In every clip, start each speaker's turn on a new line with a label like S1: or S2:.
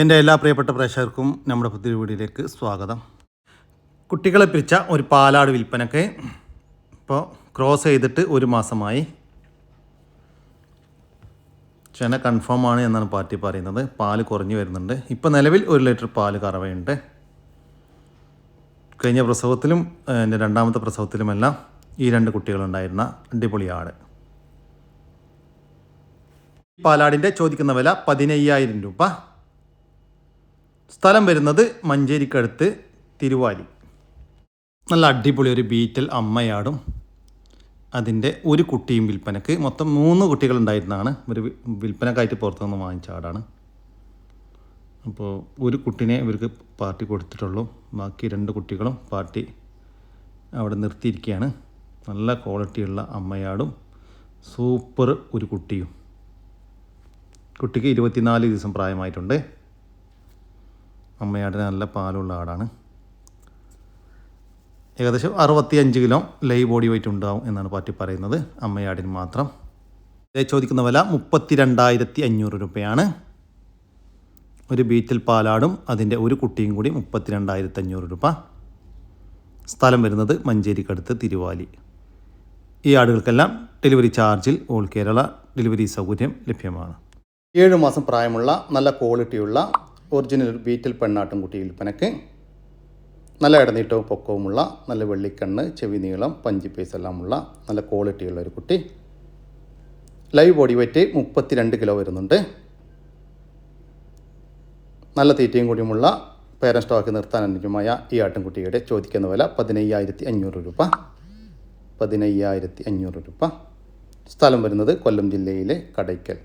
S1: എന്റെ എല്ലാ പ്രിയപ്പെട്ട പ്രേക്ഷകർക്കും നമ്മുടെ പുതിയ വീഡിയോയിലേക്ക് സ്വാഗതം. കുട്ടികളെ പിരിച്ച ഒരു പാലാട് വിൽപ്പനക്ക് ഇപ്പോൾ ക്രോസ് ചെയ്തിട്ട് ഒരു മാസമായി. ചെന കൺഫേം ആണ് എന്നാണ് പാർട്ടി പറയുന്നത്. പാൽ കുറഞ്ഞു വരുന്നുണ്ട്. ഇപ്പോൾ നിലവിൽ ഒരു ലിറ്റർ പാൽ കറവയുണ്ട്. കഴിഞ്ഞ പ്രസവത്തിലും എന്റെ രണ്ടാമത്തെ പ്രസവത്തിലുമെല്ലാം ഈ രണ്ട് കുട്ടികളുണ്ടായിരുന്ന അടിപൊളി ആട് പാലാടിന്റെ ചോദിക്കുന്ന വില പതിനയ്യായിരം രൂപ. സ്ഥലം വരുന്നത് മഞ്ചേരിക്കടുത്ത് തിരുവാലി. നല്ല അടിപൊളി ഒരു ബീറ്റൽ അമ്മയാടും അതിന്റെ ഒരു കുട്ടിയും വിൽപ്പനക്ക്. മൊത്തം മൂന്ന് കുട്ടികളുണ്ടായിരുന്നതാണ് ഒരു വിൽപ്പനക്കായിട്ട് പുറത്തുനിന്ന് വാങ്ങിച്ച ആടാണ്. അപ്പോൾ ഒരു കുട്ടിനെ ഇവർക്ക് പാർട്ടി കൊടുത്തിട്ടുള്ളൂ. ബാക്കി രണ്ട് കുട്ടികളും പാർട്ടി അവിടെ നിർത്തിയിരിക്കുകയാണ്. നല്ല ക്വാളിറ്റിയുള്ള അമ്മയാടും സൂപ്പർ ഒരു കുട്ടിയും. കുട്ടിക്ക് ഇരുപത്തിനാല് ദിവസം പ്രായമായിട്ടുണ്ട്. അമ്മയാടിന് നല്ല പാലുള്ള ആടാണ്. ഏകദേശം അറുപത്തിയഞ്ച് കിലോ ലൈ ബോഡി വെയിറ്റ് ഉണ്ടാവും എന്നാണ് പാറ്റി പറയുന്നത്. അമ്മയാടിന് മാത്രം. ചോദിക്കുന്ന വില മുപ്പത്തി രണ്ടായിരത്തി അഞ്ഞൂറ് രൂപയാണ്. ഒരു ബീറ്റിൽ പാലാടും അതിന്റെ ഒരു കുട്ടിയും കൂടി മുപ്പത്തി രണ്ടായിരത്തി അഞ്ഞൂറ് രൂപ. സ്ഥലം വരുന്നത് മഞ്ചേരിക്കടുത്ത് തിരുവാലി. ഈ ആടുകൾക്കെല്ലാം ഡെലിവറി ചാർജിൽ ഓൾ കേരള ഡെലിവറി സൗകര്യം ലഭ്യമാണ്. ഏഴ് മാസം പ്രായമുള്ള നല്ല ക്വാളിറ്റിയുള്ള ഒറിജിനൽ ബീറ്റിൽ പെണ്ണാട്ടും കുട്ടി വിൽപ്പനക്ക് നല്ല ഇടനീട്ടവും പൊക്കവുമുള്ള നല്ല വെള്ളിക്കണ്ണ് ചെവി നീളം പഞ്ചി പീസ് എല്ലാമുള്ള നല്ല ക്വാളിറ്റിയുള്ള ഒരു കുട്ടി. ലൈവ് ബോഡി വെയിറ്റ് മുപ്പത്തിരണ്ട് കിലോ വരുന്നുണ്ട്. നല്ല തീറ്റയും കൂടിയുമുള്ള പേരൻ സ്റ്റോക്ക് നിർത്താൻ അനുജമായ ഈ ആട്ടിൻകുട്ടിയുടെ ചോദിക്കുന്ന വില പതിനയ്യായിരത്തി അഞ്ഞൂറ് രൂപ. പതിനയ്യായിരത്തി അഞ്ഞൂറ് രൂപ. സ്ഥലം വരുന്നത് കൊല്ലം ജില്ലയിലെ കടയ്ക്കൽ.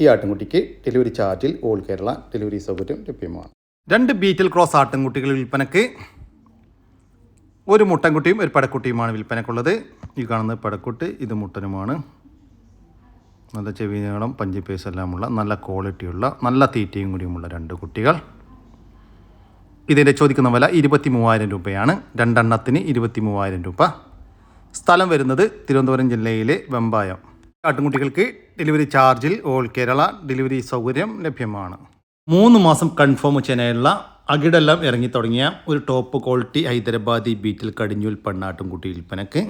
S1: ഈ ആട്ടിൻകുട്ടിക്ക് ഡെലിവറി ചാർജിൽ ഓൾ കേരള ഡെലിവറി സൗകര്യം ലഭ്യമാണ്. രണ്ട് ബീറ്റിൽ ക്രോസ് ആട്ടിൻകുട്ടികൾ വിൽപ്പനക്ക് ഒരു മുട്ടൻകുട്ടിയും ഒരു പടക്കുട്ടിയുമാണ് വിൽപ്പനക്കുള്ളത്. ഈ കാണുന്നത് പടക്കുട്ടി ഇത് മുട്ടനുമാണ്. നല്ല ചെവി നീളം പഞ്ചി പേസ് എല്ലാമുള്ള നല്ല ക്വാളിറ്റിയുള്ള നല്ല തീറ്റയും കൂടിയുമുള്ള രണ്ട് കുട്ടികൾ. ഇതിന്റെ ചോദിക്കുന്ന വില ഇരുപത്തി മൂവായിരം രൂപയാണ്. രണ്ടെണ്ണത്തിന് ഇരുപത്തി മൂവായിരം രൂപ. സ്ഥലം വരുന്നത് തിരുവനന്തപുരം ജില്ലയിലെ വെമ്പായം. ആട്ടിൻകുട്ടികൾക്ക് ഡെലിവറി ചാർജിൽ ഓൾ കേരള ഡെലിവറി സൗകര്യം ലഭ്യമാണ്. മൂന്ന് മാസം കൺഫേം ചെയ്യാനുള്ള അകിടെല്ലാം ഇറങ്ങി തുടങ്ങിയ ഒരു ടോപ്പ് ക്വാളിറ്റി ഹൈദരാബാദി ബീറ്റിൽ കടിഞ്ഞൂൽ പെണ്ണാട്ടുംകുട്ടി വിൽപ്പനക്ക്.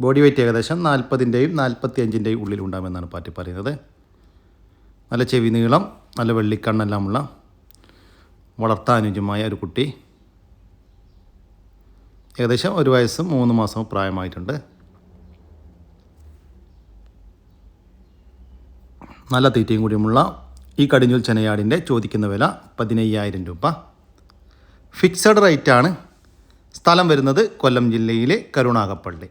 S1: ബോഡി വെയിറ്റ് ഏകദേശം നാൽപ്പതിന്റെയും നാൽപ്പത്തി അഞ്ചിന്റെയും ഉള്ളിൽ ഉണ്ടാകുമെന്നാണ് പാറ്റി പറയുന്നത്. നല്ല ചെവി നീളം നല്ല വെള്ളിക്കണ്ണെല്ലാമുള്ള വളർത്താനുജമായ ഒരു കുട്ടി. ഏകദേശം ഒരു വയസ്സും മൂന്ന് മാസവും പ്രായമായിട്ടുണ്ട്. നല്ല തീറ്റയും കൂടിയുമുള്ള ഈ കടിഞ്ഞൂൽ ചെനയാടിന്റെ ചോദിക്കുന്ന വില പതിനയ്യായിരം രൂപ. ഫിക്സഡ് റേറ്റാണ് സ്ഥലം വരുന്നത് കൊല്ലം ജില്ലയിലെ കരുണാകപ്പള്ളി.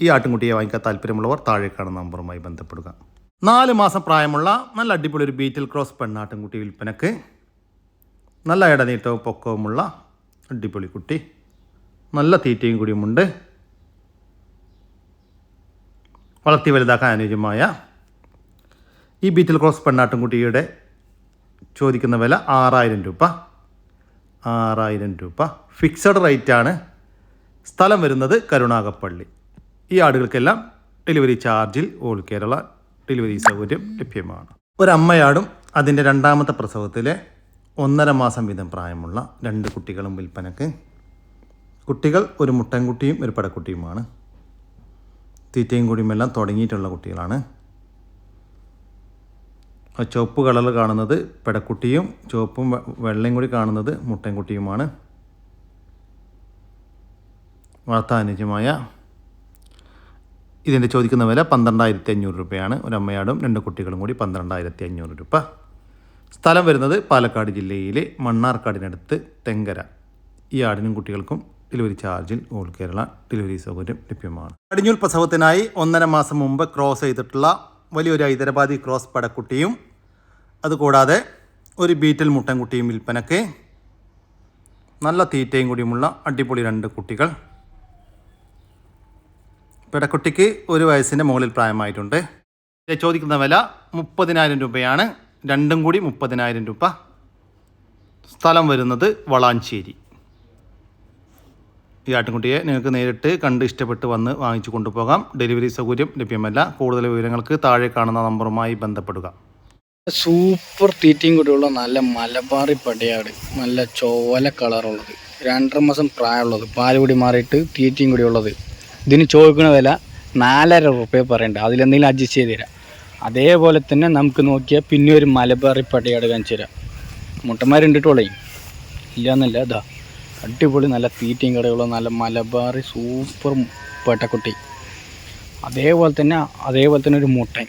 S1: ഈ ആട്ടിൻകുട്ടിയെ വാങ്ങിക്കാൻ താല്പര്യമുള്ളവർ താഴെ കാണുന്ന നമ്പറുമായി ബന്ധപ്പെടുക. നാല് മാസം പ്രായമുള്ള നല്ല അടിപൊളി ഒരു ബീറ്റിൽ ക്രോസ് പെണ്ണാട്ടിൻകുട്ടി വിൽപ്പനക്ക് നല്ല ഇടനീട്ടവും പൊക്കവുമുള്ള അടിപൊളി കുട്ടി. നല്ല തീറ്റയും കൂടിയുമുണ്ട്. വളർത്തി വലുതാക്കാൻ അനുയോജ്യമായ ഈ ബീറ്റിൽ ക്രോസ് പെണ്ണാട്ടുംകുട്ടിയുടെ ചോദിക്കുന്ന വില ആറായിരം രൂപ. ആറായിരം രൂപ. ഫിക്സഡ് റേറ്റ് ആണ് സ്ഥലം വരുന്നത് കരുണാകപ്പള്ളി ഈ ആടുകൾക്കെല്ലാം ഡെലിവറി ചാർജിൽ ഓൾ കേരള ഡെലിവറി സൗകര്യം ലഭ്യമാണ്. ഒരമ്മയാടും അതിന്റെ രണ്ടാമത്തെ പ്രസവത്തിലെ ഒന്നര മാസം വീതം പ്രായമുള്ള രണ്ട് കുട്ടികളും വിൽപ്പനക്ക്. കുട്ടികൾ ഒരു മുട്ടൻകുട്ടിയും ഒരു പടക്കുട്ടിയുമാണ്. തീറ്റയും കൂടിയുമെല്ലാം തുടങ്ങിയിട്ടുള്ള കുട്ടികളാണ്. ചുവപ്പ് കളറിൽ കാണുന്നത് പെടക്കുട്ടിയും ചുവപ്പും വെള്ളയും കൂടി കാണുന്നത് മുട്ടൻകുട്ടിയുമാണ്. വളർത്താനുയോജ്യമായ ഇതിന്റെ ചോദിക്കുന്ന വില പന്ത്രണ്ടായിരത്തി അഞ്ഞൂറ് രൂപയാണ്. ഒരു അമ്മയാടും രണ്ട് കുട്ടികളും കൂടി പന്ത്രണ്ടായിരത്തി അഞ്ഞൂറ് രൂപ. സ്ഥലം വരുന്നത് പാലക്കാട് ജില്ലയിലെ മണ്ണാർക്കാടിനടുത്ത് തെങ്കര. ഈ ആടിനും കുട്ടികൾക്കും ഡെലിവറി ചാർജിൽ ഓൾ കേരള ഡെലിവറി സൗകര്യം ലഭ്യമാണ്. കടിഞ്ഞൂൽ പ്രസവത്തിനായി ഒന്നര മാസം മുമ്പ് ക്രോസ് ചെയ്തിട്ടുള്ള വലിയൊരു ഹൈദരാബാദി ക്രോസ് പടക്കുട്ടിയും അതുകൂടാതെ ഒരു ബീറ്റൽ മുട്ടൻകുട്ടിയും വിൽപ്പനക്ക് നല്ല തീറ്റയും കൂടിയുമുള്ള അടിപൊളി രണ്ട് കുട്ടികൾ. പിടക്കുട്ടിക്ക് ഒരു വയസ്സിന്റെ മുകളിൽ പ്രായമായിട്ടുണ്ട്. ചോദിക്കുന്ന വില മുപ്പതിനായിരം രൂപയാണ്. രണ്ടും കൂടി മുപ്പതിനായിരം രൂപ. സ്ഥലം വരുന്നത് വളാഞ്ചേരി. ഈ ആട്ടിൻകുട്ടിയെ നിങ്ങൾക്ക് നേരിട്ട് കണ്ട് ഇഷ്ടപ്പെട്ട് വന്ന് വാങ്ങിച്ചു കൊണ്ടുപോകാം. ഡെലിവറി സൗകര്യം ലഭ്യമല്ല. കൂടുതൽ വിവരങ്ങൾക്ക് താഴെ കാണുന്ന നമ്പറുമായി ബന്ധപ്പെടുക.
S2: സൂപ്പർ തീറ്റയും കൂടിയുള്ള നല്ല മലബാറി പടയാട് നല്ല ചോല കളറുള്ളത്. രണ്ടര മാസം പ്രായമുള്ളത്. പാൽ കൂടി മാറിയിട്ട് തീറ്റയും കൂടി ഉള്ളത്. ഇതിന് ചോദിക്കുന്ന വില നാലര റുപ്യ പറയണ്ട. അതിലെന്തെങ്കിലും അഡ്ജസ്റ്റ് ചെയ്ത് തരാം. അതേപോലെ തന്നെ നമുക്ക് നോക്കിയാൽ പിന്നെ ഒരു മലബാറി പടയാട് കാണിച്ചു തരാം. മുട്ടന്മാരുണ്ട് ടോളേ ഇല്ലയെന്നല്ല അതാ അടിപൊളി നല്ല തീറ്റയും കടയുള്ള നല്ല മലബാറി സൂപ്പർ പേട്ടക്കുട്ടി. അതേപോലെ തന്നെ അതേപോലെ തന്നെ ഒരു മുട്ടൻ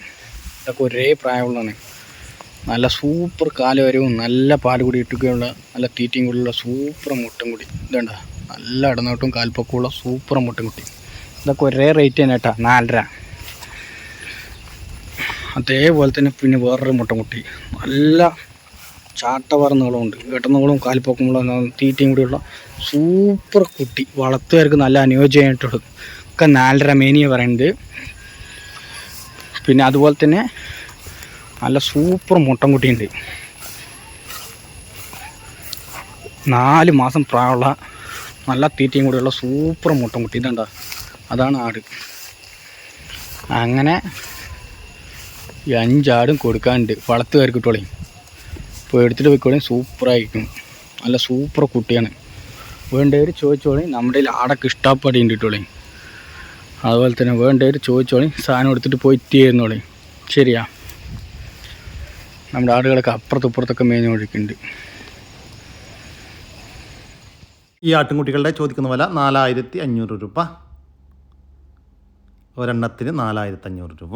S2: ഇതൊക്കെ ഒരേ പ്രായമുള്ളതാണ്. നല്ല സൂപ്പർ കാലുവരവും നല്ല പാൽ കൂടി ഇട്ടുകയുള്ള നല്ല തീറ്റയും കൂടിയുള്ള സൂപ്പർ മുട്ടും കൂടി. ഇതേണ്ട? നല്ല ഇടനോട്ടും കാൽപ്പൊക്കമുള്ള സൂപ്പർ മുട്ടും കുട്ടി. ഇതൊക്കെ ഒരേ റേറ്റ് തന്നെ കേട്ടോ നാലര. അതേപോലെ തന്നെ പിന്നെ വേറൊരു മുട്ടൻകുട്ടി നല്ല ചാട്ടവാർന്നുകളുണ്ട് ഇടനോളും കാൽപ്പൊക്കമുള്ള തീറ്റയും കൂടിയുള്ള സൂപ്പർ കുട്ടി. വളർത്തുകാർക്ക് നല്ല അനുയോജ്യമായിട്ടുള്ളത് ഒക്കെ നാലര മേനിയെ പറയുന്നത്. പിന്നെ അതുപോലെ തന്നെ നല്ല സൂപ്പർ മുട്ടൻകുട്ടിയുണ്ട് നാല് മാസം പ്രായമുള്ള നല്ല തീറ്റയും കൂടിയുള്ള സൂപ്പർ മുട്ടൻകുട്ടി ഇതെന്താ? അതാണ് ആട്. അങ്ങനെ അഞ്ചാടും കൊടുക്കാനുണ്ട്. വളർത്തുകാർക്ക് കിട്ടോളേ ഇപ്പോൾ എടുത്തിട്ട് പോയിക്കോളേ. സൂപ്പറായിരിക്കും. നല്ല സൂപ്പർ കുട്ടിയാണ്. വേണ്ടവർ ചോദിച്ചോളി. നമ്മുടെ ആടൊക്കെ ഇഷ്ടപ്പെടി ഉണ്ട് അതുപോലെ തന്നെ വേണ്ടവർ ചോദിച്ചോളി. സാധനം എടുത്തിട്ട് പോയി എത്തിയിരുന്നോളേ. ശരിയാ. നമ്മുടെ ആടുകളൊക്കെ അപ്പുറത്തും ഇപ്പുറത്തൊക്കെ മേഞ്ഞ് ഒഴിക്കുന്നുണ്ട്
S1: ഈ ആട്ടിൻകുട്ടികളുടെ ചോദിക്കുന്ന വില നാലായിരത്തി അഞ്ഞൂറ് രൂപ. ഒരെണ്ണത്തിന് നാലായിരത്തി അഞ്ഞൂറ് രൂപ.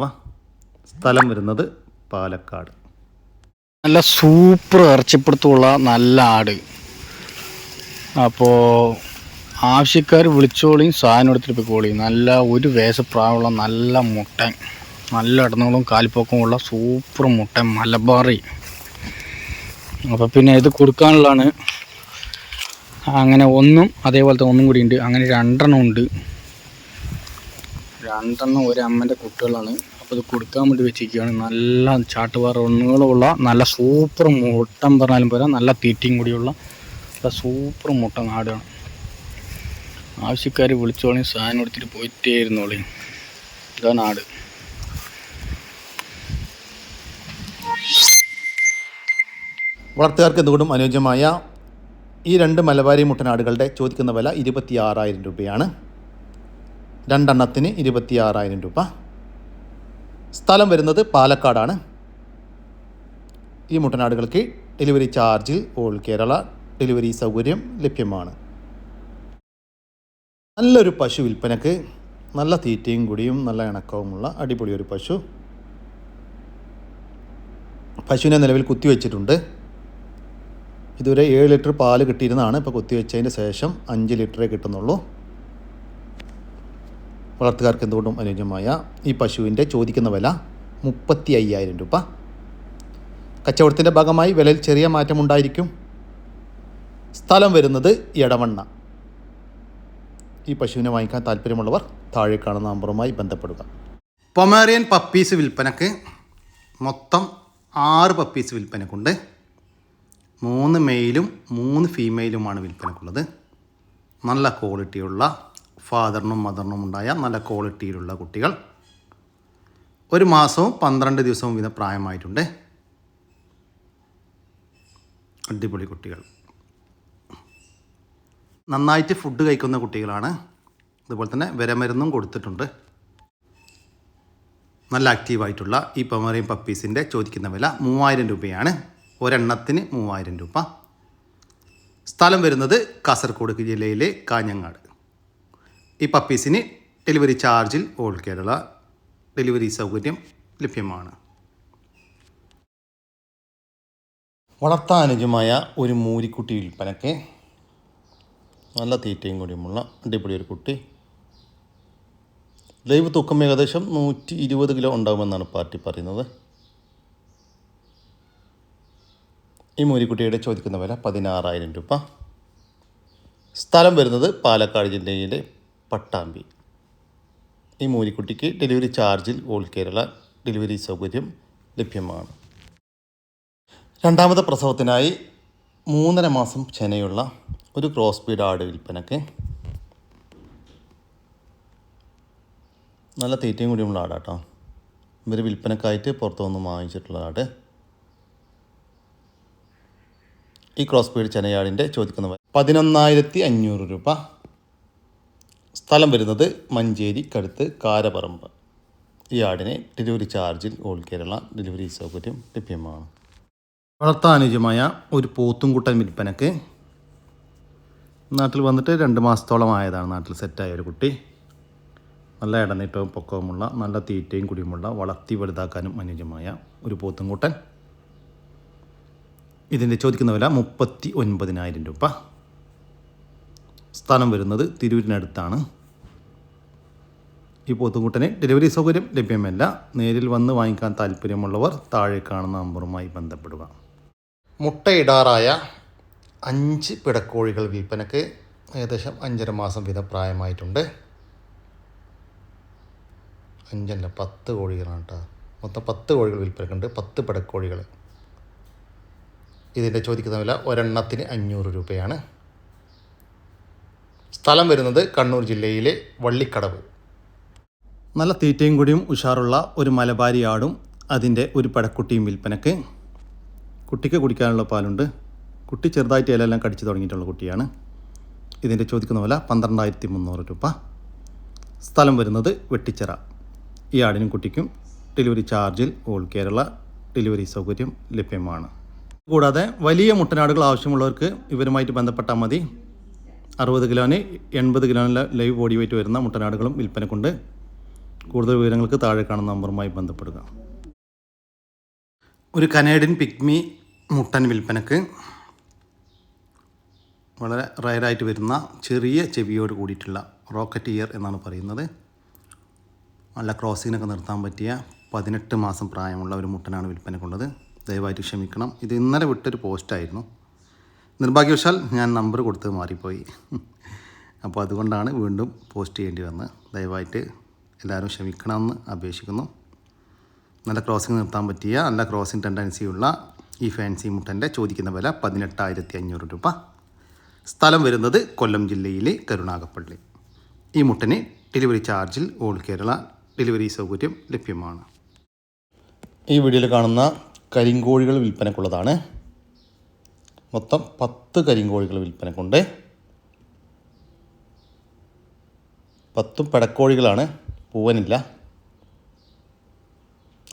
S1: സ്ഥലം വരുന്നത് പാലക്കാട്.
S2: നല്ല സൂപ്പർ ഇറച്ചിപ്പിടുത്തമുള്ള നല്ല ആട്. അപ്പോൾ ആവശ്യക്കാർ വിളിച്ചോളിയും സാധനം എടുത്തിട്ട് പോയിക്കോളിയും നല്ല ഒരു വേഷപ്രായമുള്ള നല്ല മുട്ടൻ. നല്ല ഇടനോളും കാൽപ്പൊക്കമുള്ള സൂപ്പർ മുട്ട മലബാറി. അപ്പോൾ പിന്നെ ഇത് കൊടുക്കാനുള്ളതാണ്. അങ്ങനെ ഒന്നും അതേപോലത്തെ ഒന്നും കൂടി ഉണ്ട്. അങ്ങനെ രണ്ടെണ്ണം ഉണ്ട്. രണ്ടെണ്ണം ഒരു അമ്മന്റെ കുട്ടികളാണ്. അപ്പോൾ ഇത് കൊടുക്കാൻ വേണ്ടി വെച്ചിരിക്കുകയാണ്. നല്ല ചാട്ടുപാറ ഒന്നുകളുള്ള നല്ല സൂപ്പർ മുട്ടം പറഞ്ഞാലും പോരാ. നല്ല തീറ്റയും കൂടിയുള്ള സൂപ്പർ മുട്ട നാടാണ്. ആവശ്യക്കാർ വിളിച്ചോളി സാധനം എടുത്തിട്ട് പോയിട്ടേ ഇരുന്നോളി. ഇതാണ് ആട്
S1: വളർത്തുകാർക്ക് എന്തുകൊണ്ടും അനുയോജ്യമായ ഈ രണ്ട് മലബാരി മുട്ടനാടുകളുടെ ചോദിക്കുന്ന വില ഇരുപത്തി ആറായിരം രൂപയാണ്. രണ്ടെണ്ണത്തിന് ഇരുപത്തി ആറായിരം രൂപ. സ്ഥലം വരുന്നത് പാലക്കാടാണ്. ഈ മുട്ടനാടുകൾക്ക് ഡെലിവറി ചാർജിൽ ഓൾ കേരള ഡെലിവറി സൗകര്യം ലഭ്യമാണ്. നല്ലൊരു പശു വിൽപ്പനക്ക് നല്ല തീറ്റയും കൂടിയും നല്ല ഇണക്കവുമുള്ള അടിപൊളി ഒരു പശു. പശുവിനെ നിലവിൽ കുത്തിവെച്ചിട്ടുണ്ട്. ഇതുവരെ ഏഴ് ലിറ്റർ പാൽ കിട്ടിയിരുന്നതാണ്. ഇപ്പോൾ കുത്തിവെച്ചതിന് ശേഷം അഞ്ച് ലിറ്ററേ കിട്ടുന്നുള്ളൂ. വളർത്തുകാർക്ക് എന്തുകൊണ്ടും അനുയോജ്യമായ ഈ പശുവിന്റെ ചോദിക്കുന്ന വില മുപ്പത്തി അയ്യായിരം രൂപ. കച്ചവടത്തിന്റെ ഭാഗമായി വിലയിൽ ചെറിയ മാറ്റമുണ്ടായിരിക്കും സ്ഥലം വരുന്നത് എടവണ്ണ. ഈ പശുവിനെ വാങ്ങിക്കാൻ താല്പര്യമുള്ളവർ താഴെ കാണുന്ന നമ്പറുമായി ബന്ധപ്പെടുക. പൊമേറിയൻ പപ്പീസ് വിൽപ്പനക്ക് മൊത്തം ആറ് പപ്പീസ് വിൽപ്പനക്കുണ്ട്. മൂന്ന് മെയിലും മൂന്ന് ഫീമെയിലുമാണ് വിൽപ്പനക്കുള്ളത്. നല്ല ക്വാളിറ്റിയുള്ള ഫാദറിനും മദറിനും ഉണ്ടായ നല്ല ക്വാളിറ്റിയിലുള്ള കുട്ടികൾ. ഒരു മാസവും പന്ത്രണ്ട് ദിവസവും വീതം പ്രായമായിട്ടുണ്ട്. അടിപൊളി കുട്ടികൾ. നന്നായിട്ട് ഫുഡ് കഴിക്കുന്ന കുട്ടികളാണ്. അതുപോലെ തന്നെ വിരമരുന്നും കൊടുത്തിട്ടുണ്ട്. നല്ല ആക്റ്റീവായിട്ടുള്ള ഈ പമറിയും പപ്പീസിന്റെ ചോദിക്കുന്ന വില മൂവായിരം രൂപയാണ്. ഒരെണ്ണത്തിന് മൂവായിരം രൂപ. സ്ഥലം വരുന്നത് കാസർഗോഡ് ജില്ലയിലെ കാഞ്ഞങ്ങാട്. ഈ പപ്പീസിന് ഡെലിവറി ചാർജിൽ ഓൾ കേരള ഡെലിവറി സൗകര്യം ലഭ്യമാണ്. വളർത്താനുജമായ ഒരു മൂരിക്കുട്ടി വിൽപ്പനയ്ക്ക് നല്ല തീറ്റയും കൂടിയുമുള്ള അടിപൊളി ഒരു കുട്ടി. ലൈവ് തൂക്കം ഏകദേശം നൂറ്റി ഇരുപത് കിലോ ഉണ്ടാകുമെന്നാണ് പാർട്ടി പറയുന്നത്. ഈ മൂരിക്കുട്ടിയുടെ ചോദിക്കുന്ന വില പതിനാറായിരം രൂപ. സ്ഥലം വരുന്നത് പാലക്കാട് ജില്ലയിലെ പട്ടാമ്പി. ഈ മൂരിക്കുട്ടിക്ക് ഡെലിവറി ചാർജിൽ ഓൾ കേരള ഡെലിവറി സൗകര്യം ലഭ്യമാണ്. രണ്ടാമത്തെ പ്രസവത്തിനായി മൂന്നര മാസം ചെനയുള്ള ഒരു ക്രോസ് ബീഡ് ആട് വിൽപ്പനക്ക് നല്ല തീറ്റയും കൂടിയുള്ള ആടാട്ടോ. ഇവർ വിൽപ്പനക്കായിട്ട് പുറത്തുനിന്ന് വാങ്ങിച്ചിട്ടുള്ള ആട്. ഈ ക്രോസ് പീഡ് ചെനയാടിന്റെ ചോദിക്കുന്ന പതിനൊന്നായിരത്തി അഞ്ഞൂറ് രൂപ. സ്ഥലം വരുന്നത് മഞ്ചേരി കടുത്ത് കാരപറമ്പ്. ഈ ആടിനെ ഡെലിവറി ചാർജിൽ ഓൾ കേരള ഡെലിവറി സൗകര്യം ലഭ്യമാണ്. വളർത്താനുയോജ്യമായ ഒരു പോത്തുംകുട്ടൻ വിൽപ്പനക്ക് നാട്ടിൽ വന്നിട്ട് രണ്ട് മാസത്തോളം ആയതാണ് നാട്ടിൽ സെറ്റായ ഒരു കുട്ടി. നല്ല ഇടനീട്ടവും പൊക്കവുമുള്ള നല്ല തീറ്റയും കുടിയുമുള്ള വളർത്തി വലുതാക്കാനും അനുജമായ ഒരു പോത്തുംകുട്ടൻ. ഇതിന്റെ ചോദിക്കുന്ന വില മുപ്പത്തി ഒൻപതിനായിരം രൂപ. സ്ഥാനം വരുന്നത് തിരൂരിനടുത്താണ്. ഈ പോത്തുംകുട്ടന് ഡെലിവറി സൗകര്യം ലഭ്യമല്ല. നേരിൽ വന്ന് വാങ്ങിക്കാൻ താല്പര്യമുള്ളവർ താഴെ കാണുന്ന നമ്പറുമായി ബന്ധപ്പെടുക. മുട്ടയിടാറായ അഞ്ച് പിടക്കോഴികൾ വിൽപ്പനക്ക് ഏകദേശം അഞ്ചര മാസം വീതം പ്രായമായിട്ടുണ്ട്. അഞ്ചല്ല പത്ത് കോഴികളാണ് കേട്ടോ. മൊത്തം പത്ത് കോഴികൾ വിൽപ്പനക്കുണ്ട്. പത്ത് പിടക്കോഴികൾ. ഇതിന്റെ ചോദിക്കുന്ന വില ഒരെണ്ണത്തിന് അഞ്ഞൂറ് രൂപയാണ്. സ്ഥലം വരുന്നത് കണ്ണൂർ ജില്ലയിലെ വള്ളിക്കടവ്. നല്ല തീറ്റയും കൂടിയും ഉഷാറുള്ള ഒരു മലബാരി ആടും അതിന്റെ ഒരു പടക്കുട്ടിയും വിൽപ്പനക്ക്. കുട്ടിക്ക് കുടിക്കാനുള്ള പാലുണ്ട്. കുട്ടി ചെറുതായിട്ട് ഇലയെല്ലാം കടിച്ചു തുടങ്ങിയിട്ടുള്ള കുട്ടിയാണ്. ഇതിന്റെ ചോദിക്കുന്ന വില പന്ത്രണ്ടായിരത്തി മുന്നൂറ് രൂപ. സ്ഥലം വരുന്നത് വെട്ടിച്ചിറ. ഈ ആടിനും കുട്ടിക്കും ഡെലിവറി ചാർജിൽ ഓൾ കേരള ഡെലിവറി സൗകര്യം ലഭ്യമാണ്. കൂടാതെ വലിയ മുട്ടനാടുകൾ ആവശ്യമുള്ളവർക്ക് ഇവരുമായിട്ട് ബന്ധപ്പെട്ടാൽ മതി. അറുപത് കിലോന് എൺപത് കിലോന് ലൈവ് ബോഡി വെയിറ്റ് വരുന്ന മുട്ടനാടുകളും വിൽപ്പനക്കുണ്ട്. കൂടുതൽ വിവരങ്ങൾക്ക് താഴെ കാണുന്ന നമ്പറുമായി ബന്ധപ്പെടുക. ഒരു കനേഡിയൻ പിഗ്മി മുട്ടൻ വിൽപ്പനക്ക് വളരെ റയറായിട്ട് വരുന്ന ചെറിയ ചെവിയോട് കൂടിയിട്ടുള്ള റോക്കറ്റ് ഇയർ എന്നാണ് പറയുന്നത്. നല്ല ക്രോസിങ്ങിനൊക്കെ നിർത്താൻ പറ്റിയ പതിനെട്ട് മാസം പ്രായമുള്ള ഒരു മുട്ടനാണ് വിൽപ്പനക്കുള്ളത്. ദയവായിട്ട് ക്ഷമിക്കണം. ഇത് ഇന്നലെ വിട്ടൊരു പോസ്റ്റായിരുന്നു നിർഭാഗ്യവശാൽ ഞാൻ നമ്പർ കൊടുത്ത് മാറിപ്പോയി. അപ്പോൾ അതുകൊണ്ടാണ് വീണ്ടും പോസ്റ്റ് ചെയ്യേണ്ടി വന്നത്. ദയവായിട്ട് എല്ലാവരും ക്ഷമിക്കണമെന്ന് അപേക്ഷിക്കുന്നു. നല്ല ക്രോസിങ് നിർത്താൻ പറ്റിയ നല്ല ക്രോസിങ് ടെൻഡൻസിയുള്ള ഈ ഫാൻസി മുട്ടന്റെ ചോദിക്കുന്ന വില പതിനെട്ടായിരത്തി അഞ്ഞൂറ് രൂപ. സ്ഥലം വരുന്നത് കൊല്ലം ജില്ലയിലെ കരുണാകപ്പള്ളി ഈ മുട്ടന് ഡെലിവറി ചാർജിൽ ഓൾ കേരള ഡെലിവറി സൗകര്യം ലഭ്യമാണ്. ഈ വീഡിയോയിൽ കാണുന്ന കരിങ്കോഴികൾ വിൽപ്പനക്കുള്ളതാണ്. മൊത്തം പത്ത് കരിങ്കോഴികൾ വിൽപ്പനക്കുണ്ട്. പത്തും പെടക്കോഴികളാണ്. പൂവനില്ല.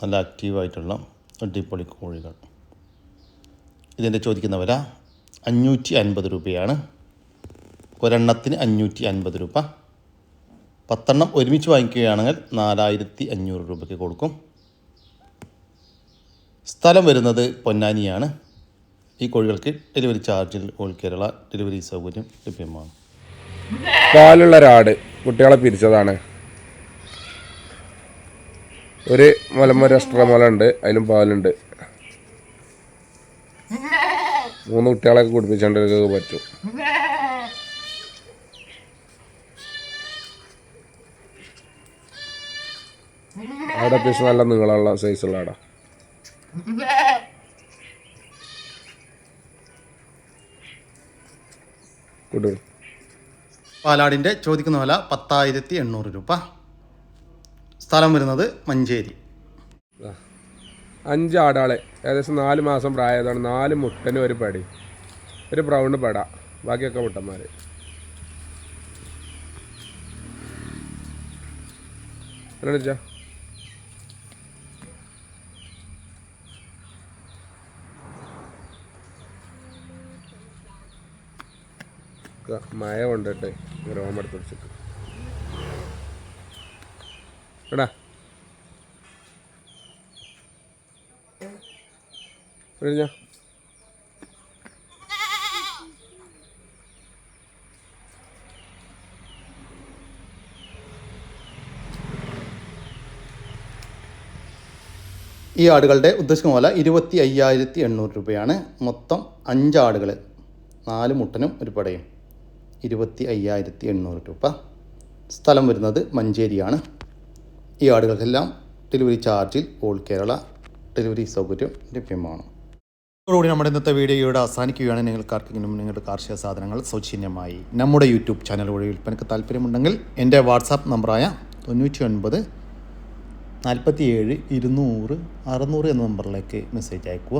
S1: നല്ല ആക്റ്റീവായിട്ടുള്ള അടിപൊളി കോഴികൾ. ഇതിന്റെ ചോദിക്കുന്ന വില അഞ്ഞൂറ്റി അൻപത് രൂപയാണ്. ഒരെണ്ണത്തിന് അഞ്ഞൂറ്റി അൻപത് രൂപ. പത്തെണ്ണം ഒരുമിച്ച് വാങ്ങിക്കുകയാണെങ്കിൽ നാലായിരത്തി അഞ്ഞൂറ് രൂപയ്ക്ക് കൊടുക്കും. സ്ഥലം വരുന്നത് പൊന്നാനിയാണ്. ഈ കോഴികൾക്ക് ഡെലിവറി ചാർജിൽ ഓൾ കേരള ഡെലിവറി സൗകര്യം ലഭ്യമാണ്.
S3: പാലുള്ള ഒരാട് കുട്ടികളെ പിരിച്ചതാണ്. ഒരു മലമര അഷ്ട്രമല ഉണ്ട് അതിലും പാലുണ്ട്. മൂന്ന് കുട്ടികളൊക്കെ കുടിപ്പിച്ചുകൊണ്ടിരിക്കുക പറ്റും. അവിടെ അത്യാവശ്യം നല്ല നീളമുള്ള സൈസുള്ള ആടാ.
S1: പാലാടിന്റെ ചോദിക്കുന്ന വില പത്തായിരത്തി എണ്ണൂറ് രൂപ. സ്ഥലം വരുന്നത് മഞ്ചേരി.
S3: അഞ്ച് ആടാളെ ഏകദേശം നാല് മാസം പ്രായതാണ് നാല് മുട്ടനും ഒരു പടി. ഒരു ബ്രൗൺ പട. ബാക്കിയൊക്കെ മുട്ടന്മാർ വെച്ചാ മഴ കൊണ്ടിട്ട് രോമെടുത്ത് വെച്ചിട്ട് എടാ.
S1: ഈ ആടുകളുടെ ഉദ്ദേശിക്കുന്ന പോലെ ഇരുപത്തി അയ്യായിരത്തി എണ്ണൂറ് രൂപയാണ്. മൊത്തം അഞ്ച് ആടുകൾ നാല് മുട്ടനും ഒരു പടയും. ഇരുപത്തി അയ്യായിരത്തി എണ്ണൂറ് രൂപ. സ്ഥലം വരുന്നത് മഞ്ചേരിയാണ്. ഈ ആടുകൾക്കെല്ലാം ഡെലിവറി ചാർജിൽ ഓൾ കേരള ഡെലിവറി സൗകര്യം ലഭ്യമാണ്. ഇതോടുകൂടി നമ്മുടെ ഇന്നത്തെ വീഡിയോയുടെ അവസാനിക്കുകയാണ്. നിങ്ങൾക്ക് ആർക്കെങ്കിലും നിങ്ങളുടെ കാർഷിക സാധനങ്ങൾ സൗജന്യമായി നമ്മുടെ യൂട്യൂബ് ചാനൽ വഴി വിൽപ്പനയ്ക്ക് താല്പര്യമുണ്ടെങ്കിൽ എന്റെ വാട്സാപ്പ് നമ്പറായ തൊണ്ണൂറ്റി ഒൻപത് നാൽപ്പത്തി ഏഴ് ഇരുന്നൂറ് അറുന്നൂറ് എന്ന നമ്പറിലേക്ക് മെസ്സേജ് അയക്കുക